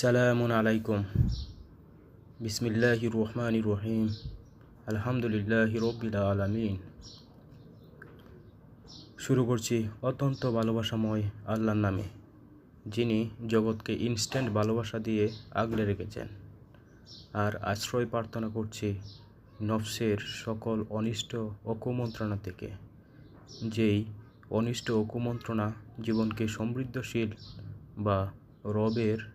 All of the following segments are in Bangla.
সালামুন আলাইকুম বিসমিল্লাহির রহমানির রহিম আলহামদুলিল্লাহি রব্বিল আলামিন শুরু করছি অত্যন্ত ভালোবাসাময় আল্লাহর নামে, যিনি জগৎকে ইনস্ট্যান্ট ভালোবাসা দিয়ে আগলে রেখেছেন। আর আশ্রয় প্রার্থনা করছি নফসের সকল অনিষ্ট ও কুমন্ত্রণা থেকে, যেই অনিষ্ট ও কুমন্ত্রণা জীবনকে সমৃদ্ধশীল বা রবের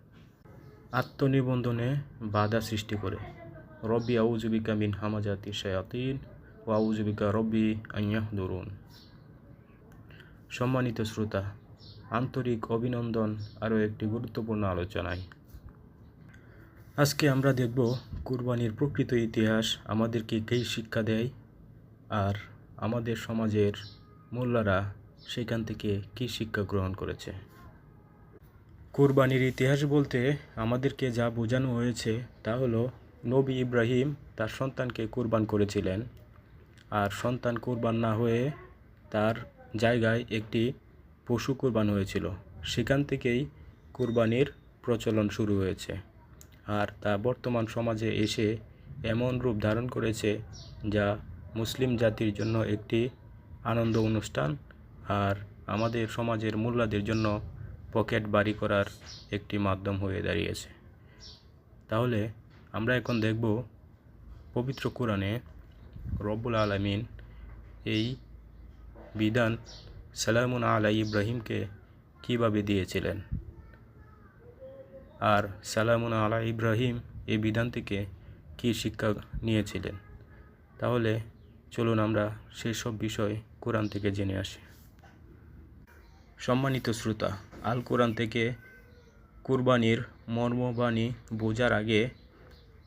আত্মনিবন্ধনে বাধা সৃষ্টি করে। রব্বি আউজুবিকা মিন হামাজাতি শায়াতিন ও আউজুবিকা রব্বি আইয়াহ দরুন সম্মানিত শ্রোতা, আন্তরিক অভিনন্দন আরও একটি গুরুত্বপূর্ণ আলোচনায়। আজকে আমরা দেখব কুরবানির প্রকৃত ইতিহাস, আমাদেরকে কী শিক্ষা দেয় আর আমাদের সমাজের মোল্লারা সেখান থেকে কী শিক্ষা গ্রহণ করেছে। কুরবানির ইতিহাস বলতে আমাদেরকে যা বোঝানো হয়েছে তা হলো, নবী ইব্রাহিম তার সন্তানকে কুরবান করেছিলেন। আর সন্তান কুরবান না হয়ে তার জায়গায় একটি পশু কুরবান হয়েছিল। সেখান থেকেই কুরবানির প্রচলন শুরু হয়েছে। আর তা বর্তমান সমাজে এসে এমন রূপ ধারণ করেছে যা মুসলিম জাতির জন্য একটি আনন্দ অনুষ্ঠান। আর আমাদের সমাজের মোল্লাদের জন্য পকেট বাড়ি করার একটি মাধ্যম হয়ে দাঁড়িয়েছে। তাহলে আমরা এখন দেখব পবিত্র কোরআনে রব্বুল আলমিন এই বিধান সালামুন আলা ইব্রাহিমকে কীভাবে দিয়েছিলেন? আর সালামুন আলা ইব্রাহিম এই বিধান থেকে কী শিক্ষা নিয়েছিলেন? তাহলে চলুন আমরা সেই সব বিষয় কোরআন থেকে জেনে আসি। সম্মানিত শ্রোতা আল কোরআন থেকে কুরবানির মর্মবাণী বোঝার আগে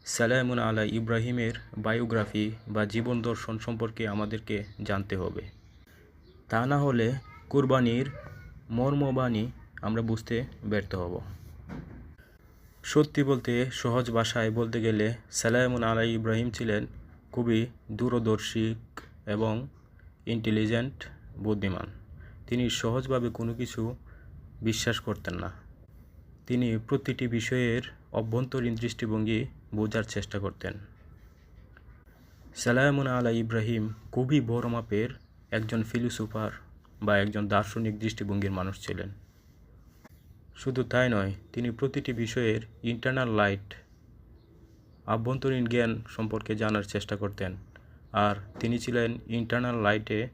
সালামুন আলা ইব্রাহিমের বায়োগ্রাফি বা জীবন দর্শন সম্পর্কে আমাদেরকে জানতে হবে। তা না হলে কুরবানির মর্মবাণী আমরা বুঝতে ব্যর্থ হব। সত্যি বলতে সহজ ভাষায় বলতে গেলে সালামুন আলা ইব্রাহিম ছিলেন খুবই দূরদর্শী এবং ইন্টেলিজেন্ট বুদ্ধিমান। তিনি সহজভাবে কোনো কিছু বিশ্বাস করতেন না। তিনি প্রতিটি বিষয়ের অভ্যন্তরীণ দৃষ্টিভঙ্গি বোঝার চেষ্টা করতেন। সালামুন আলা ইব্রাহিম খুবই বড় মাপের একজন ফিলোসোফার বা একজন দার্শনিক দৃষ্টিভঙ্গির মানুষ ছিলেন। শুধু তাই নয়, তিনি প্রতিটি বিষয়ের ইন্টারনাল লাইট আভ্যন্তরীণ জ্ঞান সম্পর্কে জানার চেষ্টা করতেন। আর তিনি ছিলেন ইন্টারনাল লাইটে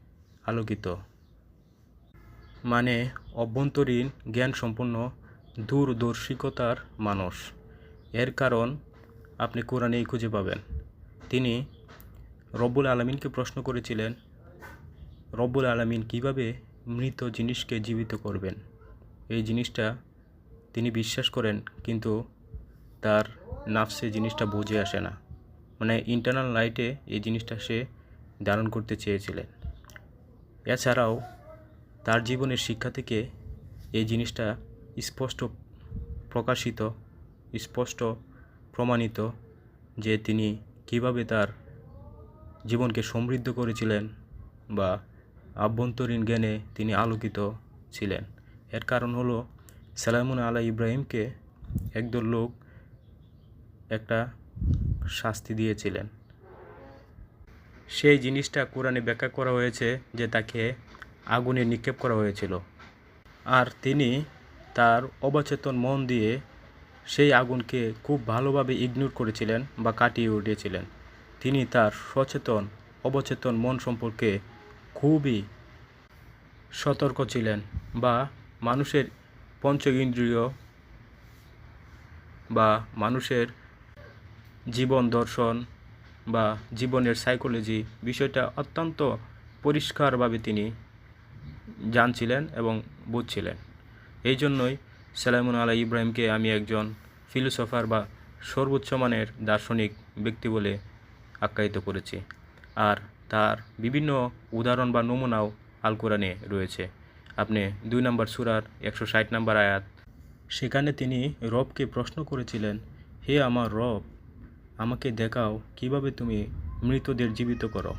আলোকিত। মানে অভ্যন্তরীণ জ্ঞান সম্পন্ন দূরদর্শিকতার মানুষ। এর কারণ আপনি কোরআনেই খুঁজে পাবেন। তিনি রব্বুল আলমিনকে প্রশ্ন করেছিলেন, রব্বুল আলমিন কীভাবে মৃত জিনিসকে জীবিত করবেন? এই জিনিসটা তিনি বিশ্বাস করেন, কিন্তু তার নাফসে জিনিসটা বুঝে আসে না। মানে ইন্টারনাল লাইটে এই জিনিসটা সে ধারণ করতে চেয়েছিলেন। এছাড়াও তার জীবনের শিক্ষা থেকে এই জিনিসটা স্পষ্ট প্রকাশিত, স্পষ্ট প্রমাণিত যে তিনি কীভাবে তার জীবনকে সমৃদ্ধ করেছিলেন বা আভ্যন্তরীণ জ্ঞানে তিনি আলোকিত ছিলেন। এর কারণ হলো সালামুন আলা ইব্রাহিমকে একদল লোক একটা শাস্তি দিয়েছিলেন। সেই জিনিসটা কোরআনে ব্যাখ্যা করা হয়েছে যে তাকে আগুনে নিক্ষেপ করা হয়েছিল। আর তিনি তার অবচেতন মন দিয়ে সেই আগুনকে খুব ভালোভাবে ইগনোর করেছিলেন বা কাটিয়ে উঠিয়েছিলেন। তিনি তার সচেতন, অবচেতন মন সম্পর্কে খুবই সতর্ক ছিলেন বা মানুষের পঞ্চ ইন্দ্রিয় বা মানুষের জীবন দর্শন বা জীবনের সাইকোলজি বিষয়টা অত্যন্ত পরিষ্কারভাবে তিনি জানছিলেন এবং বুঝছিলেন। এই জন্যই সালামুন আলা ইব্রাহিমকে আমি একজন ফিলোসফার বা সর্বোচ্চ মানের দার্শনিক ব্যক্তি বলে আখ্যায়িত করেছি। আর তার বিভিন্ন উদাহরণ বা নমুনাও আল কোরআনে রয়েছে। আপনি দুই নম্বর সুরার একশো ষাট নম্বর আয়াত। সেখানে তিনি রবকে প্রশ্ন করেছিলেন, হে আমার রব, আমাকে দেখাও কীভাবে তুমি মৃতদের জীবিত করো?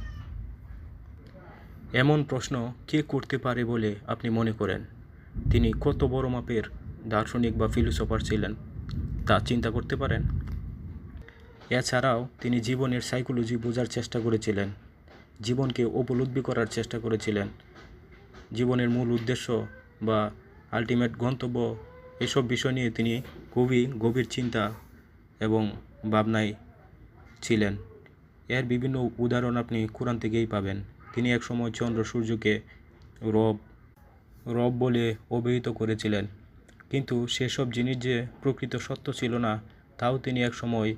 এমন প্রশ্ন কে করতে পারে বলে আপনি মনে করেন? তিনি কত বড় মাপের দার্শনিক বা ফিলোসফার ছিলেন, তা চিন্তা করতে পারেন? এছাড়াও তিনি জীবনের সাইকোলজি বোঝার চেষ্টা করেছিলেন, জীবনকে উপলব্ধি করার চেষ্টা করেছিলেন। জীবনের মূল উদ্দেশ্য বা আলটিমেট গন্তব্য এসব বিষয় নিয়ে তিনি খুবই গভীর চিন্তা এবং ভাবনায় ছিলেন। এর বিভিন্ন উদাহরণ আপনি কোরআন থেকেই পাবেন। তিনি একসময় চন্দ্র সূর্যকে রব রব বলে অভিহিত করেছিলেন। কিন্তু সেসব জিনিস যে প্রকৃত সত্য ছিল না, তাও তিনি একসময়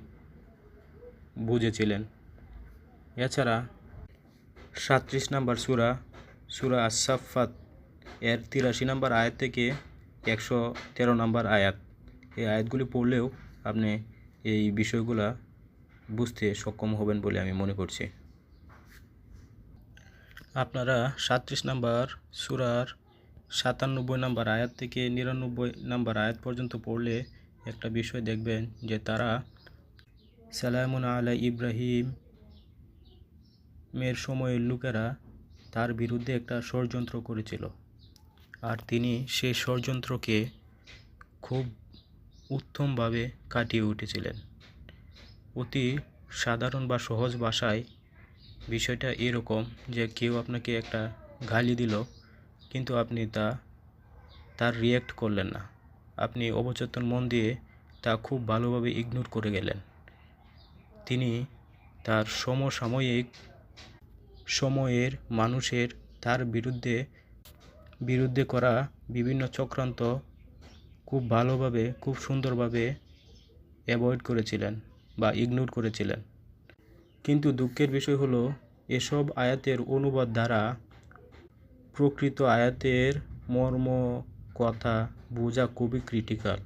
বুঝেছিলেন। এছাড়া সাতত্রিশ নম্বর সুরা সুরা আসাফাত এর তিরাশি নম্বর আয়াত থেকে একশো তেরো নম্বর আয়াত। এই আয়াতগুলি পড়লেও আপনি এই বিষয়গুলা বুঝতে সক্ষম হবেন বলে আমি মনে করছি। আপনারা সাতত্রিশ নম্বর সুরার সাতানব্বই নাম্বার আয়াত থেকে নিরানব্বই নাম্বার আয়াত পর্যন্ত পড়লে একটা বিষয় দেখবেন যে তারা সালামুন আলা ইব্রাহিম মের সময়ের লোকেরা তার বিরুদ্ধে একটা ষড়যন্ত্র করেছিল। আর তিনি সেই ষড়যন্ত্রকে খুব উত্তমভাবে কাটিয়ে উঠেছিলেন। অতি সাধারণ বা সহজ ভাষায় বিষয়টা এরকম যে কেউ আপনাকে একটা গালি দিল, কিন্তু আপনি তা, তার রিয়্যাক্ট করলেন না। আপনি অবচেতন মন দিয়ে তা খুব ভালোভাবে ইগনোর করে গেলেন। তিনি তার সমসাময়িক, সময়ের মানুষের, তার বিরুদ্ধে বিরুদ্ধে করা বিভিন্ন চক্রান্ত খুব ভালোভাবে, খুব সুন্দরভাবে অ্যাভয়েড করেছিলেন বা ইগনোর করেছিলেন। কিন্তু দুঃখের বিষয় হলো, এসব আয়াতের অনুবাদ দ্বারা প্রকৃত আয়াতের মর্ম কথা বোঝা খুবই ক্রিটিক্যাল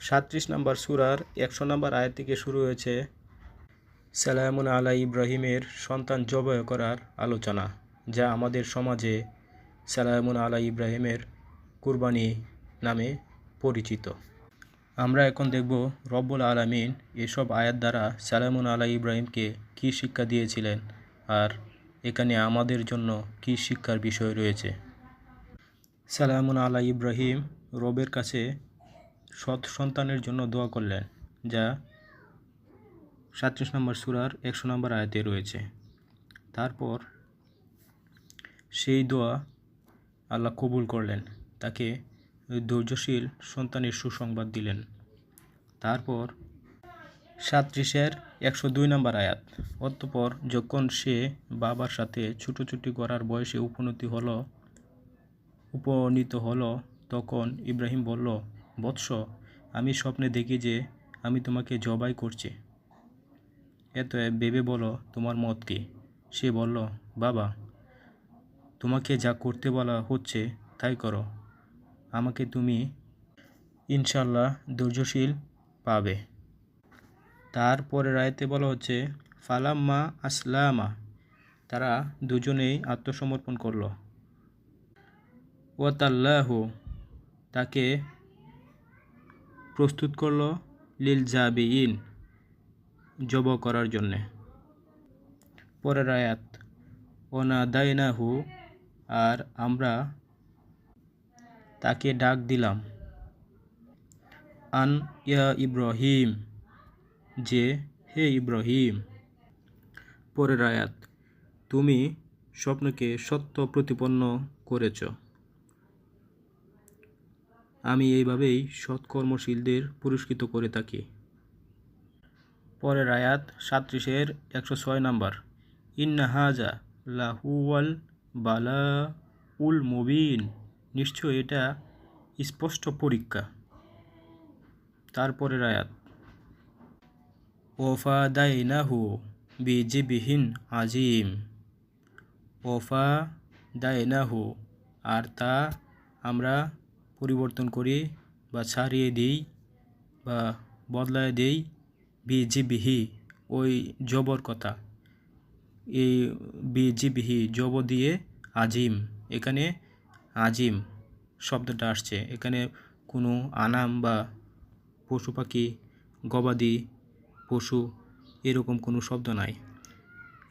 সাতত্রিশ নম্বর সুরার একশো নম্বর আয়াত থেকে শুরু হয়েছে, সালামুন আলা ইব্রাহিমের সন্তান জবাই করার আলোচনা, যা আমাদের সমাজে সালামুন আলা ইব্রাহিমের কুরবানি নামে পরিচিত। আমরা এখন দেখব রব্বুল আলামিন এসব আয়াত দ্বারা সালামুন আলা ইব্রাহিমকে কী শিক্ষা দিয়েছিলেন আর এখানে আমাদের জন্য কী শিক্ষার বিষয় রয়েছে। সালামুন আলা ইব্রাহিম রবের কাছে সৎ সন্তানের জন্য দোয়া করলেন, যা সাতত্রিশ নম্বর সুরার একশো নম্বর আয়াতে রয়েছে। তারপর সেই দোয়া আল্লাহ কবুল করলেন, তাকে ধৈর্যশীল সন্তানের সুসংবাদ দিলেন। তারপর সাতত্রিশের একশো দুই নম্বর আয়াত। অতঃপর যখন সে বাবার সাথে ছুটোছুটি করার বয়সে উপনীত হলো উপনীত হলো, তখন ইব্রাহিম বলল, বৎস, আমি স্বপ্নে দেখি যে আমি তোমাকে জবাই করছি। এত ভেবে বলো তোমার মত কি? সে বলল, বাবা, তোমাকে যা করতে বলা হচ্ছে তাই করো। আমাকে তুমি ইনশাল্লাহ ধৈর্যশীল পাবে। তারপরে রায়তে বলা হচ্ছে, ফালাম্মা আসলামা। তারা দুজনেই আত্মসমর্পণ করল। ওয়াতাল্লাহ, তাকে প্রস্তুত করল লিল জাবিইন, জব করার জন্যে। পরের আয়াত ওনা দায়নাহু আর আমরা তাকে ডাক দিলাম, আন ইয়া ইব্রাহিম। যে, হে ইব্রাহিম। পরের আয়াত, তুমি স্বপ্নকে সত্য প্রতিপন্ন করেছ। আমি এইভাবেই সৎকর্মশীলদের পুরস্কৃত করে থাকি। পরের আয়াত সাত্রিশের একশো ছয় নম্বর, ইন্না হাজা লাহুয়াল বালা উল মুবিন। নিশ্চয় এটা স্পষ্ট পরীক্ষা। তারপরের আয়াত। ওফা দাইনাহু বিজিবিহীন আজিম। ওফা দাইনাহু আর তা আমরা পরিবর্তন করি বা ছাড়িয়ে দিই বা বদলায় দেই বিজিবিহি, ওই জবর কথা। এই বিজিবিহি, জব দিয়ে আজিম। এখানে আজিম শব্দটা আসছে। এখানে কোনো আনাম বা পশু পাখি গবাদি পশু এরকম কোনো শব্দ নাই।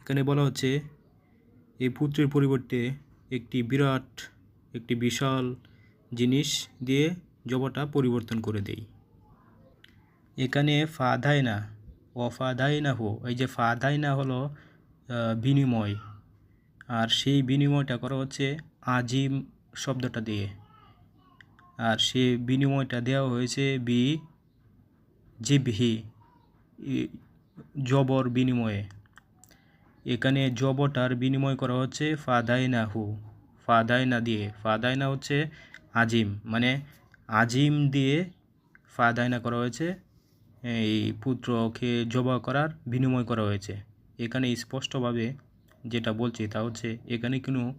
এখানে বলা হচ্ছে এই পুত্রের পরিবর্তে একটি বিরাট একটি বিশাল জিনিস দিয়ে জবাটা পরিবর্তন করে দেই। এখানে ফাদাইনা না হো এই যে ফাদাইনা হলো আহ, বিনিময়। আর সেই বিনিময়টা করা হচ্ছে আজিম শব্দটা দিয়ে। আর সে বিনিময়টা দেওয়া হয়েছে বি ই- জবর বিনিময়ে। এখানে জবটার বিনিময় করা হচ্ছে ফাদাইনা হু ফাদাইনা দিয়ে। ফাদাইনা হচ্ছে আজিম মানে আজিম দিয়ে ফাদাইনা করা হয়েছে। এই পুত্রকে জবা করার বিনিময় করা হয়েছে। এখানে স্পষ্টভাবে যেটা বলছি তা হচ্ছে, এখানে কোনো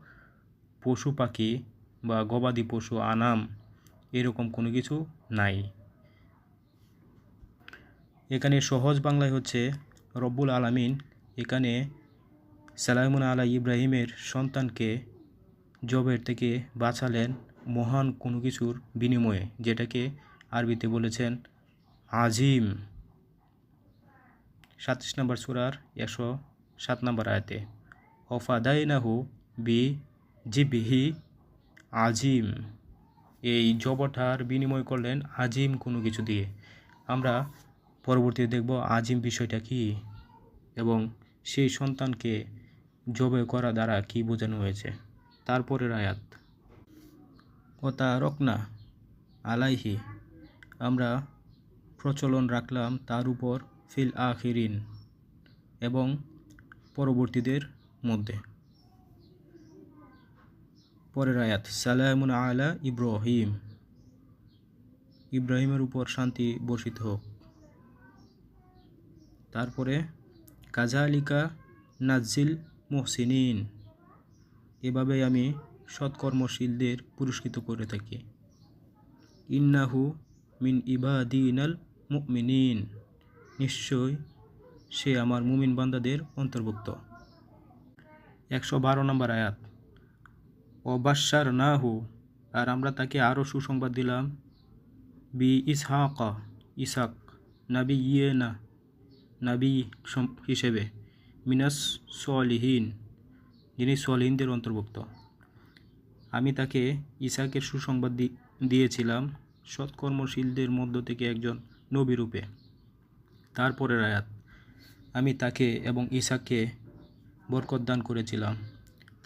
পশু পাখি বা গবাদি পশু, আনাম এরকম কোনো কিছু নাই। এখানে সহজ বাংলায় হচ্ছে রব্বুল আলামিন এখানে সালাইমুন আলা ইব্রাহিমের সন্তানকে জবের থেকে বাঁচালেন মহান কোনো কিছুর বিনিময়ে, যেটাকে আরবিতে বলেছেন আজিম। সাতত্রিশ নম্বর সুরার একশো সাত নম্বর আয়তে অফাদাইনাহু বি জিবিহি আজিম। এই জবটার বিনিময় করলেন আজিম কোনো কিছু দিয়ে। আমরা পরবর্তীতে দেখব আজিম বিষয়টা কি এবং সেই সন্তানকে জবে করা দ্বারা কি বোঝানো হয়েছে। তারপরের আয়াত। তা রকনা আলাইহি। আমরা প্রচলন রাখলাম তার উপর ফিল আখিরিন এবং পরবর্তীদের মধ্যে। পরের আয়াত, সালামুন আলা ইব্রাহিম। ইব্রাহিমের উপর শান্তি বর্ষিত হোক। তারপরে কাজালিকা নাজিল মোহসিনিন। এভাবে আমি সৎকর্মশীলদের পুরস্কৃত করে থাকি। ইন্নাহু মিন ইবাদিনাল মুমিনিন। নিশ্চয় সে আমার মুমিন বান্দাদের অন্তর্ভুক্ত। একশো বারো নম্বর আয়াত। অবাসার না হু আর আমরা তাকে আরও সুসংবাদ দিলাম। বি ইসহাকা ইসাক নাবি ইয়ে না নাবি হিসেবে। মিনাস সলিহীন, যিনি সলিহীনদের অন্তর্ভুক্ত। আমি তাকে ইসাকের সুসংবাদ দিয়েছিলাম সৎকর্মশীলদের মধ্য থেকে একজন নবী রূপে। তারপরের আয়াত, আমি তাকে এবং ইসাককে বরকত দান করেছিলাম।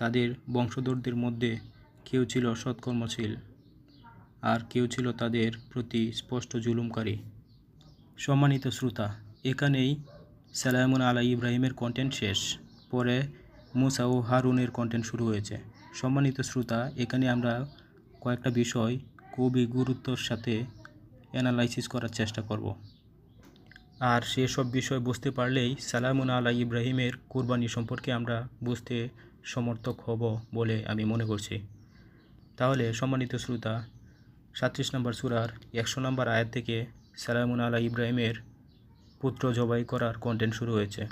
তাদের বংশধরদের মধ্যে কেউ ছিল সৎকর্মশীল আর কেউ ছিল তাদের প্রতি স্পষ্ট জুলুমকারী। সম্মানিত শ্রোতা, এখানেই সালামুন আলা ইব্রাহিমের কন্টেন্ট শেষ। পরে মুসা ও হারুনের কন্টেন্ট শুরু হয়েছে। সম্মানিত শ্রোতা, এখানে আমরা কয়েকটা বিষয় খুবই গুরুত্বর সাথে অ্যানালাইসিস করার চেষ্টা করব। আর সেসব বিষয় বুঝতে পারলেই সালামুন আলা ইব্রাহিমের কোরবানি সম্পর্কে আমরা বুঝতে সমর্থক হব বলে আমি মনে করছি। তাহলে সম্মানিত শ্রোতা, সাতত্রিশ নম্বর সুরার একশো নম্বর আয়াত থেকে সালামুন আলা ইব্রাহিমের পুত্র জবাই করার কন্টেন্ট শুরু হয়েছে।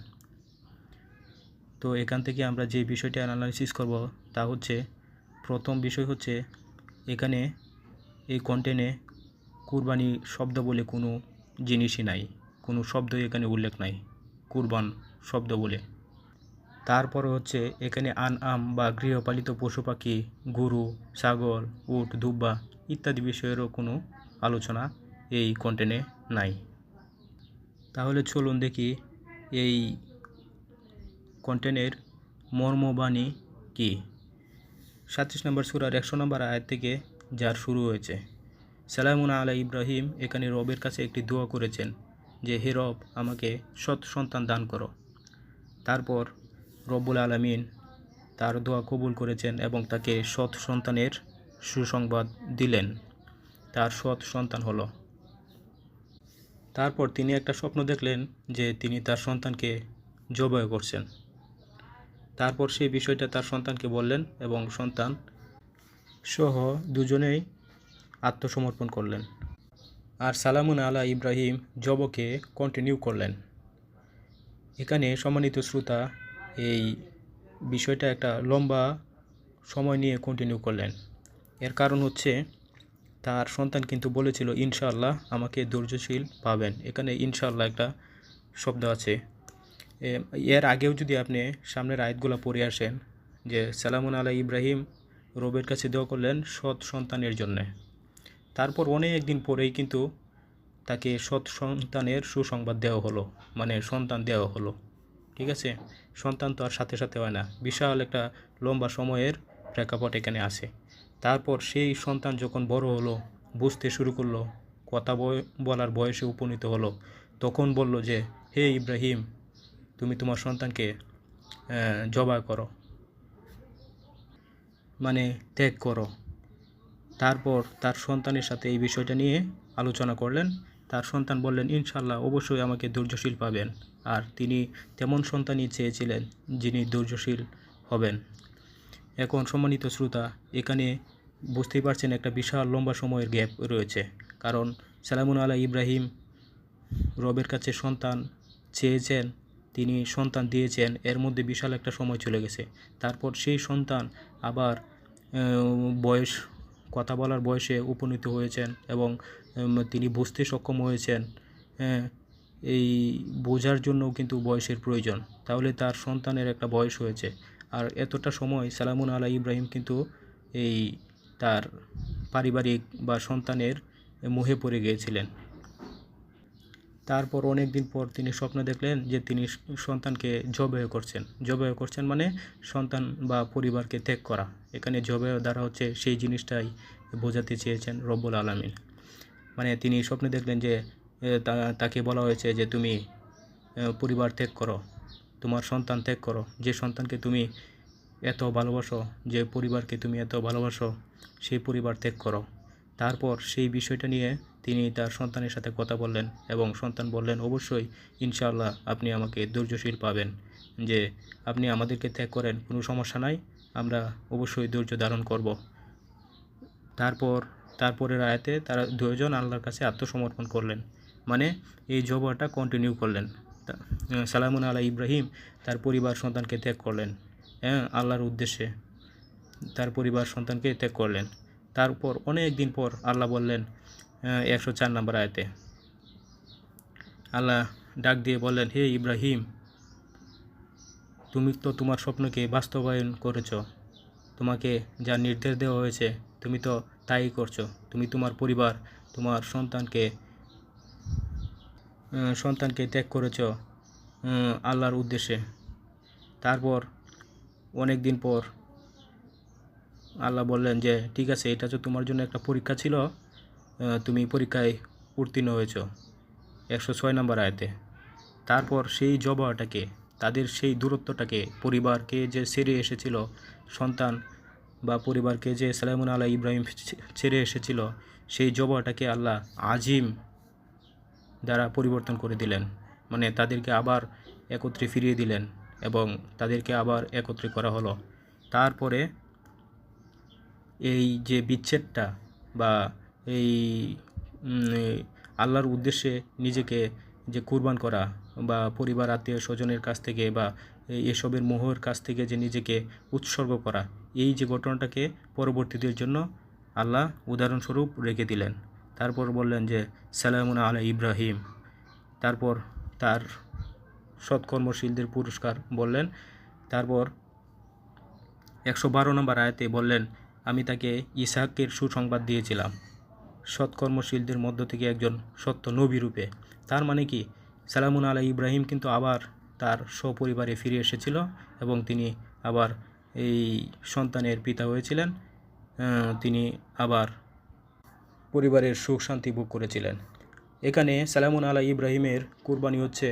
তো এখান থেকে আমরা যে বিষয়টি অ্যানালাইসিস করব তা হচ্ছে, প্রথম বিষয় হচ্ছে এখানে এই কন্টেন্টে কুরবানি শব্দ বলে কোনো জিনিসই নাই, কোনো শব্দই এখানে উল্লেখ নাই। কুরবান শব্দ বলে। তারপরে হচ্ছে এখানে আন আম বা গৃহপালিত পশু পাখি, গরু, ছাগল, উট, দুব্বা ইত্যাদি বিষয়েরও কোনো আলোচনা এই কন্টেন্টে নাই। তাহলে চলুন দেখি এই কন্টেন্টের মর্মবাণী কি? সাতত্রিশ নম্বর সুরার একশো নম্বর আয়াত থেকে যার শুরু হয়েছে, সালামুন আলা ইব্রাহিম, এখানে রবের কাছে একটি দোয়া করেছেন যে, হে রব, আমাকে সৎ সন্তান দান করো। তারপর রব্বুল আলমিন তার দোয়া কবুল করেছেন এবং তাকে সৎ সন্তানের সুসংবাদ দিলেন। তার সৎ সন্তান হলো। তারপর তিনি একটা স্বপ্ন দেখলেন যে তিনি তার সন্তানকে জবাই করছেন। তারপর সেই বিষয়টা তার সন্তানকে বললেন এবং সন্তান সহ দুজনেই আত্মসমর্পণ করলেন। আর সালামুন আলা ইব্রাহিম জবকে কন্টিনিউ করলেন। এখানে সম্মানিত শ্রোতা এই বিষয়টা একটা লম্বা সময় নিয়ে কন্টিনিউ করলেন। এর কারণ হচ্ছে, তার সন্তান কিন্তু বলেছিল, ইনশাআল্লাহ আমাকে ধৈর্যশীল পাবেন। এখানে ইনশাআল্লাহ একটা শব্দ আছে। এর আগেও যদি আপনি সামনের আয়াতগুলো পড়ে আসেন, যে, সালামুন আলা ইব্রাহিম, রবের কাছে দেওয়া করলেন সৎ সন্তানের জন্যে। তারপর অনেক দিন পরেই কিন্তু তাকে সৎ সন্তানের সুসংবাদ দেওয়া হলো মানে সন্তান দেওয়া হলো। ঠিক আছে? সন্তান তো আর সাথে সাথে হয় না। বিশাল একটা লম্বা সময়ের প্রেক্ষাপট এখানে আছে। তারপর সেই সন্তান যখন বড় হলো, বুঝতে শুরু করল, কথা বলার বয়সে উপনীত হলো, তখন বলল যে, হে ইব্রাহিম, তুমি তোমার সন্তানকে জবাই করো মানে ত্যাগ করো। তারপর তার সন্তানের সাথে এই বিষয়টা নিয়ে আলোচনা করলেন। তার সন্তান বললেন ইনশাল্লাহ অবশ্যই আমাকে ধৈর্যশীল পাবেন। আর তিনি তেমন সন্তানই চেয়েছিলেন যিনি ধৈর্যশীল হবেন। এখন সম্মানিত শ্রোতা, এখানে বুঝতেই পারছেন একটা বিশাল লম্বা সময়ের গ্যাপ রয়েছে। কারণ সালামুন আলাহ ইব্রাহিম রবের কাছে সন্তান চেয়েছেন, তিনি সন্তান দিয়েছেন, এর মধ্যে বিশাল একটা সময় চলে গেছে। তারপর সেই সন্তান আবার বয়স, কথা বলার বয়সে উপনীত হয়েছেন এবং তিনি বুঝতে সক্ষম হয়েছেন হ্যাঁ এই বোঝার জন্যও কিন্তু বয়সের প্রয়োজন। তাহলে তার সন্তানের একটা বয়স হয়েছে। আর এতটা সময় সালামুন আলা ইব্রাহিম কিন্তু এই তার পারিবারিক বা সন্তানের মুহে পড়ে গিয়েছিলেন। তারপর অনেক দিন পর তিনি স্বপ্ন দেখলেন যে তিনি সন্তানকে জবাই করছেন। জবাই করছেন মানে সন্তান বা পরিবারকে ত্যাগ করা। এখানে জবাই দ্বারা হচ্ছে সেই জিনিসটাই বোঝাতে চেয়েছেন রব্বুল আলমিন। মানে তিনি স্বপ্নে দেখলেন যে তাকে বলা হয়েছে যে তুমি পরিবার ত্যাগ করো, তোমার সন্তান ত্যাগ করো। যে সন্তানকে তুমি এত ভালোবাসো, যে পরিবারকে তুমি এত ভালোবাসো সেই পরিবার ত্যাগ করো। তারপর সেই বিষয়টা নিয়ে তিনি তার সন্তানের সাথে কথা বললেন এবং সন্তান বললেন, অবশ্যই, ইনশাআল্লাহ আপনি আমাকে ধৈর্যশীল পাবেন। যে আপনি আমাদেরকে ত্যাগ করেন, কোনো সমস্যা নাই, আমরা অবশ্যই ধৈর্য ধারণ করব। তারপর, তারপরের আয়াতে তারা দুজন আল্লাহর কাছে আত্মসমর্পণ করলেন। মানে এই জবাটা কন্টিনিউ করলেন। সালামুন আলা ইব্রাহিম, তার পরিবার সন্তানকে ত্যাগ করলেন। হ্যাঁ আল্লাহর উদ্দেশ্যে তার পরিবার সন্তানকে ত্যাগ করলেন। তারপর অনেক দিন পর আল্লাহ বললেন একশো চার নম্বর আয়তে। আল্লাহ ডাক দিয়ে বললেন, হে ইব্রাহিম, তুমি তো তোমার স্বপ্নকে বাস্তবায়ন করেছ। তোমাকে যা নির্দেশ দেওয়া হয়েছে, তুমি তো তাই করছ। তুমি তোমার পরিবার, তোমার সন্তানকে সন্তানকে ত্যাগ করেছ আল্লাহর উদ্দেশ্যে। তারপর অনেক দিন পর আল্লাহ বললেন যে, ঠিক আছে, এটা তো তোমার জন্য একটা পরীক্ষা ছিল তুমি পরীক্ষায় উত্তীর্ণ হয়েছ একশো ছয় নম্বর আয়তে। তারপর সেই জবাটাকে তাদের সেই দূরত্বটাকে, পরিবারকে যে ছেড়ে এসেছিল, সন্তান বা পরিবারকে যে সালামুন আল্লাহ ইব্রাহিম ছেড়ে এসেছিল, সেই জবাটাকে আল্লাহ আজিম দ্বারা পরিবর্তন করে দিলেন। মানে তাদেরকে আবার একত্রে ফিরিয়ে দিলেন এবং তাদেরকে আবার একত্রে করা হলো। তারপরে এই যে বিচ্ছেদটা বা এই আল্লাহর উদ্দেশ্যে নিজেকে যে কুরবান করা বা পরিবার, আত্মীয় স্বজনের কাছ থেকে বা এসবের মোহর কাছ থেকে যে নিজেকে উৎসর্গ করা, এই যে ঘটনাটাকে পরবর্তীদের জন্য আল্লাহ উদাহরণস্বরূপ রেখে দিলেন। তারপর বললেন যে, সালামুন আলা ইব্রাহিম। তারপর তার সৎকর্মশীলদের পুরস্কার বললেন। তারপর একশো বারো নম্বর আয়াতে বললেন, আমি তাকে ইসাহাকের সুসংবাদ দিয়েছিলাম। সৎকর্মশীলদের মধ্য থেকে একজন সত্য নবী রূপে। তার মানে কি? সালামুন আলা ইব্রাহিম কিন্তু আবার তার সপরিবারে ফিরে এসেছিল এবং তিনি আবার এই সন্তানের পিতা হয়েছিলেন। তিনি আবার পরিবারের সুখ শান্তি ভোগ করেছিলেন। এখানে সালামুন আলা ইব্রাহিমের কুরবানি হচ্ছে,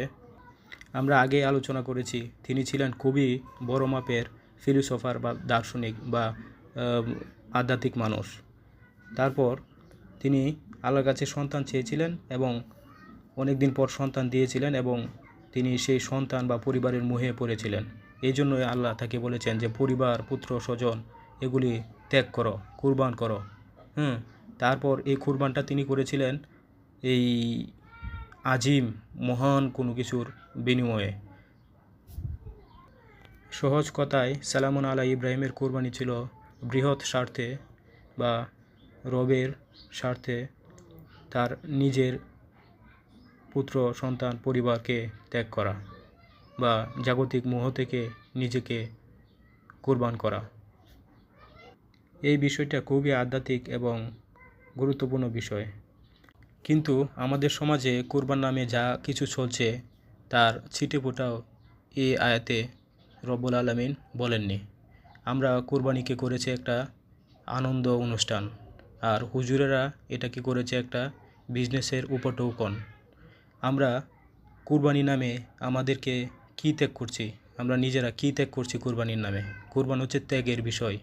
আমরা আগে আলোচনা করেছি, তিনি ছিলেন খুবই বড় মাপের ফিলোসফার বা দার্শনিক বা আধ্যাত্মিক মানুষ। তারপর তিনি আল্লাহর কাছে সন্তান চেয়েছিলেন এবং অনেক দিন পর সন্তান দিয়েছিলেন এবং তিনি সেই সন্তান বা পরিবারের মুহে পড়েছিলেন। এই জন্যই আল্লাহ তাকে বলেছেন যে, পরিবার, পুত্র, স্বজন, এগুলি ত্যাগ করো, কুরবান করো। হুম? তারপর এই কুরবানটা তিনি করেছিলেন এই আজিম, মহান কোনো কিছুর বিনিময়ে। সহজ কথায়, সালামুন আলা ইব্রাহিমের কোরবানি ছিল বৃহৎ স্বার্থে বা রবের স্বার্থে তার নিজের পুত্র, সন্তান, পরিবারকে ত্যাগ করা বা জাগতিক মোহ থেকে নিজেকে কোরবান করা। এই বিষয়টা খুবই আধ্যাত্মিক এবং গুরুত্বপূর্ণ বিষয়। কিন্তু আমাদের সমাজে কুরবান নামে যা কিছু চলছে, তার ছিটেফোঁটাও এ আয়াতে রব্বুল আলমিন বলেননি। আমরা কুরবানিকে করেছে একটা আনন্দ অনুষ্ঠান, আর হুজুরেরা এটাকে করেছে একটা বিজনেসের উপটৌকন আমরা কুরবানি নামে আমাদেরকে কী ত্যাগ করছি? আমরা নিজেরা কী ত্যাগ করছি কুরবানির নামে? কুরবান হচ্ছে ত্যাগের বিষয়।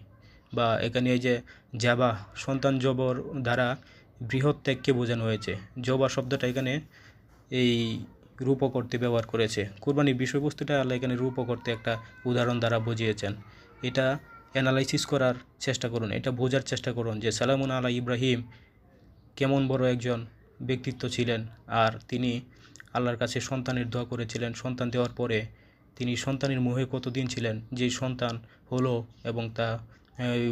বা এখানে এই যে জাবা সন্তান জবর দ্বারা বৃহৎ ত্যাগকে বোঝানো হয়েছে। জবা শব্দটা এখানে এই রূপ করতে ব্যবহার করেছে। কুরবানির বিষয়বস্তুটা আল্লাহ এখানে রূপ একটা উদাহরণ দ্বারা বুঝিয়েছেন। এটা অ্যানালাইসিস করার চেষ্টা করুন, এটা বোঝার চেষ্টা করুন যে সালামুন আলা ইব্রাহিম, কেমন বড় একজন ব্যক্তিত্ব ছিলেন আর তিনি আল্লাহর কাছে সন্তানের দোয়া করেছিলেন। সন্তান দেওয়ার পরে তিনি সন্তানের মুহে কতদিন ছিলেন? যেই সন্তান হলো এবং তা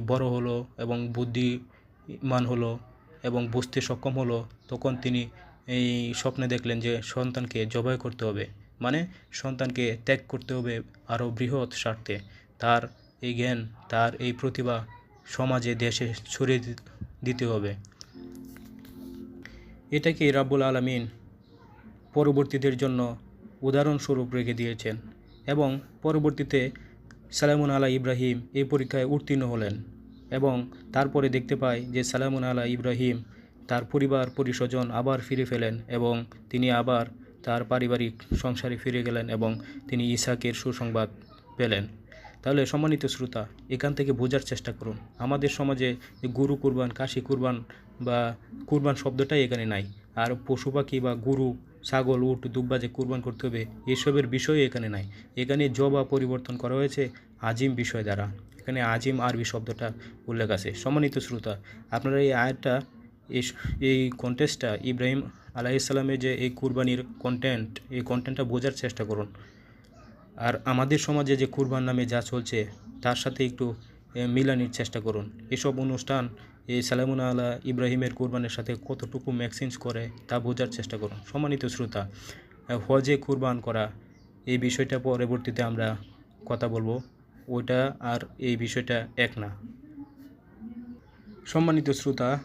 বড় হলো এবং বুদ্ধিমান হলো এবং বুঝতে সক্ষম হলো, তখন তিনি এই স্বপ্নে দেখলেন যে সন্তানকে জবাই করতে হবে। মানে সন্তানকে ত্যাগ করতে হবে আরও বৃহৎ স্বার্থে। তার এই জ্ঞান, তার এই প্রতিভা সমাজে, দেশে ছড়িয়ে দিতে হবে। এটাকে রাব্বুল আলামিন পরবর্তীদের জন্য উদাহরণস্বরূপ রেখে দিয়েছেন এবং পরবর্তীতে সালামুন আলা ইব্রাহিম এই পরীক্ষায় উত্তীর্ণ হলেন এবং তারপরে দেখতে পাই যে সালামুন আলা ইব্রাহিম তার পরিবার পরিস্বজন আবার ফিরে ফেলেন এবং তিনি আবার তার পারিবারিক সংসারে ফিরে গেলেন এবং তিনি ইসাকের সুসংবাদ পেলেন। তাহলে সম্মানিত শ্রোতা, এখান থেকে বোঝার চেষ্টা করুন, আমাদের সমাজে গুরু কুরবান, কাশি কুরবান বা কুরবান শব্দটাই এখানে নাই। আর পশু পাখি বা গুরু ছাগল, উট, দুব্বা যে কুরবান করতে হবে, এসবের বিষয় এখানে নাই। এখানে জবা পরিবর্তন করা হয়েছে আজিম বিষয় দ্বারা। এখানে আজিম আরবি শব্দটা উল্লেখ আছে। সম্মানিত শ্রোতা, আপনারা এই আয়াতটা, এই এই কন্টেস্টটা ইব্রাহিম আলাইসাল্লামের যে এই কুরবানির কন্টেন্ট এই কন্টেন্টটা বোঝার চেষ্টা করুন। আর আমাদের সমাজে যে কুরবান নামে যা চলছে, তার সাথে একটু মিলানির চেষ্টা করুন। এসব অনুষ্ঠান এই সালামুন আলা ইব্রাহিমের কুরবানের সাথে কতটুকু ম্যাক্সিন্স করে তা বোঝার চেষ্টা করুন। সম্মানিত শ্রোতা, হজে কুরবান করা এই বিষয়টা পরবর্তীতে আমরা কথা বলব। ওইটা আর এই বিষয়টা এক না। সম্মানিত শ্রোতা,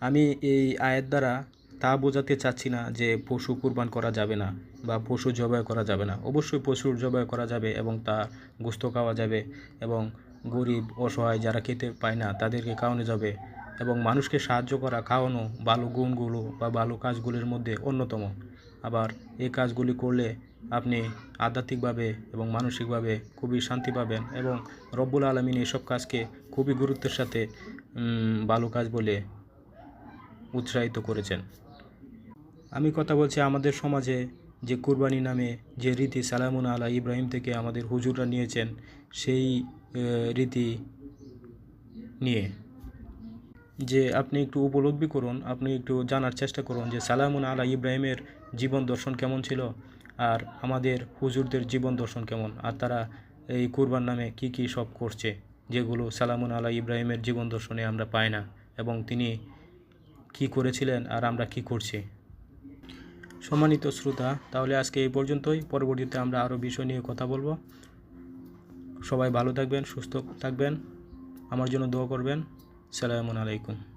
আমি এই আয়ের দ্বারা তা বোঝাতে চাচ্ছি না যে পশু কুরবান করা যাবে না বা পশু জবাই করা যাবে না। অবশ্যই পশুর জবাই করা যাবে এবং তা গোস্ত খাওয়া যাবে এবং গরিব, অসহায় যারা খেতে পায় না তাদেরকে খাওয়ানো যাবে। এবং মানুষকে সাহায্য করা খাওয়ানো, ভালো গুণগুলো বা ভালো কাজগুলির মধ্যে অন্যতম। আবার এই কাজগুলি করলে আপনি আধ্যাত্মিকভাবে এবং মানসিকভাবে খুবই শান্তি পাবেন এবং রব্বুল আলমিন এসব কাজকে খুবই গুরুত্বের সাথে ভালো কাজ বলে উৎসাহিত করেছেন। আমি কথা বলছি আমাদের সমাজে যে কুরবানি নামে যে রীতি সালামুন আলা ইব্রাহিম থেকে আমাদের হুজুররা নিয়েছেন, সেই রীতি নিয়ে। যে আপনি একটু উপলব্ধি করুন, আপনি একটু জানার চেষ্টা করুন যে সালামুন আলা ইব্রাহিমের জীবন দর্শন কেমন ছিল আর আমাদের হুজুরদের জীবন দর্শন কেমন আর তারা এই কুরবান নামে কি কি সব করছে যেগুলো সালামুন আলা ইব্রাহিমের জীবন দর্শনে আমরা পাই না এবং তিনি কি করেছিলেন আর আমরা কি করছি। সম্মানিত শ্রোতা, তাহলে আজকে এই পর্যন্তই। পরবর্তীতে আমরা আরও বিষয় নিয়ে কথা বলব। সবাই ভালো থাকবেন, সুস্থ থাকবেন। আমার জন্য দোয়া করবেন। সালামু আলাইকুম